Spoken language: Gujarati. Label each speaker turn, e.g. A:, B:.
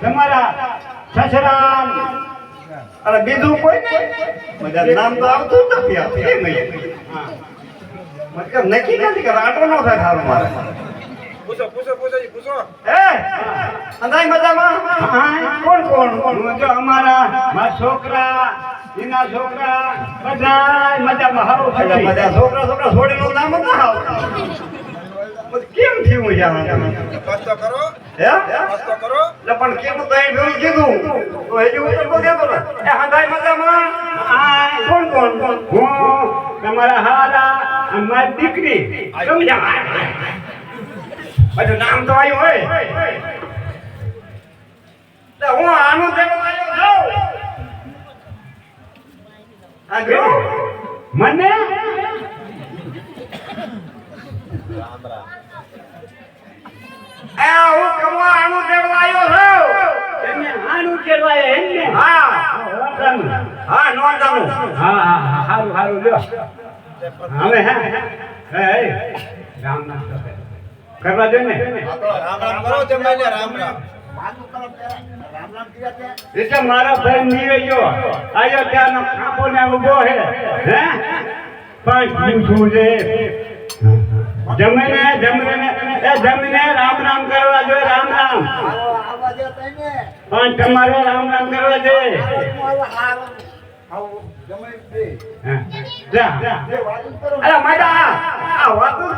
A: તમારા સસરા
B: અરે બીજું કોઈ મજા નામ તો આવતું નથી નહીં? નક્કી નથી કે આટો નો થાય મારે
C: પૂછો પૂછો પૂછો પૂછો.
B: હે? અંદાજ મજામાં?
A: હા.
B: કોણ કોણ? કોણ
A: જો અમારા મારા છોકરા એના છોકરા બધા મજામાં હાવ
B: બધા છોકરા છોકરા છોડીનું નામ ના આવતું બધું કેમ થયું છે આમાં?
C: કરો.
B: હે?
C: બસ કરો.
B: એટલે પણ કેમ કઈ ભેળું કીધું? તો હજી ઉતર એ હંધાઈ મજામાં?
A: આ
B: કોણ કોણ? કોણ
A: હું તમારા હારા અમારી મારી દીકરી. સમજ્યા?
B: બધું નામ તો આવ્યું હોય. તો હું આનું દેવ આવ્યો છું. આ જો.
A: મને?
B: હા હું કમવા આનું ભેગો આવ્યો છું.
A: એને આનું કેળવાય એમને?
B: હા.
A: હા
B: હા નોંધાનું
A: હા હા હારું હારું લ્યો. હવે હે. હે. હે રામ નામ. કરવા દે ને.
C: રામ રામ કરો જમાઈને રામ રામ.
A: એટલે મારા ભાઈ નીવે ગયો. આયો ત્યાંનો ખાપો ને ઊભો હે. હે? પાંચ દિવસું છે જમીને જમીને એ જમીને રામ રામ કરવા જોઈએ રામ રામ. પણ તમારે રામ રામ કરવા જોઈએ
B: અરે માતા આ વાતું